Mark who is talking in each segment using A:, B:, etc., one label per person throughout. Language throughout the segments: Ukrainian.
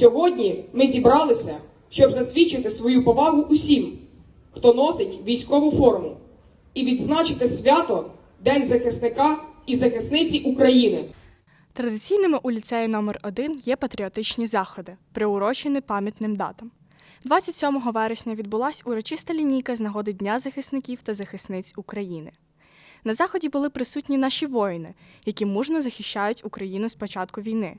A: Сьогодні ми зібралися, щоб засвідчити свою повагу усім, хто носить військову форму, і відзначити свято День захисника і захисниці України.
B: Традиційними у ліцеї номер 1 є патріотичні заходи, приурочені пам'ятним датам. 27 вересня відбулась урочиста лінійка з нагоди Дня захисників та захисниць України. На заході були присутні наші воїни, які мужно захищають Україну з початку війни.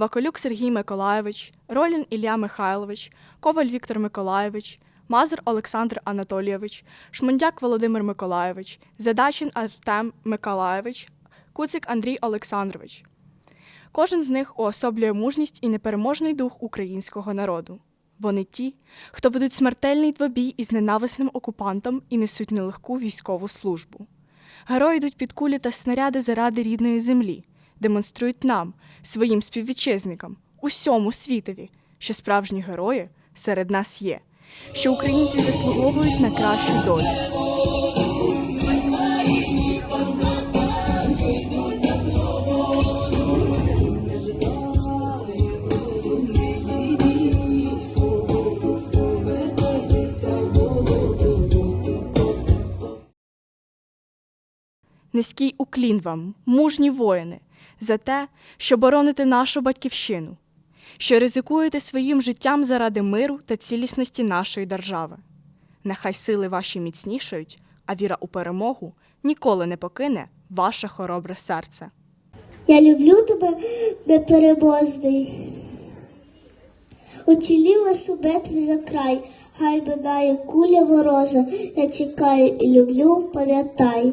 B: Ваколюк Сергій Миколайович, Ролін Ілля Михайлович, Коваль Віктор Миколайович, Мазур Олександр Анатолійович, Шмондяк Володимир Миколайович, Задачин Артем Миколайович, Куцик Андрій Олександрович. Кожен з них уособлює мужність і непереможний дух українського народу. Вони ті, хто ведуть смертельний двобій із ненависним окупантом і несуть нелегку військову службу. Герої йдуть під кулі та снаряди заради рідної землі, демонструють нам, своїм співвітчизникам, усьому світові, що справжні герої серед нас є, що українці заслуговують на кращу долю. Низький уклін вам, мужні воїни, за те, що бороните нашу батьківщину, що ризикуєте своїм життям заради миру та цілісності нашої держави. Нехай сили ваші міцнішають, а віра у перемогу ніколи не покине ваше хоробре серце.
C: Я люблю тебе, непереможний. Уцілілась у за край, хай минає куля ворожа. Я чекаю і люблю, пам'ятай.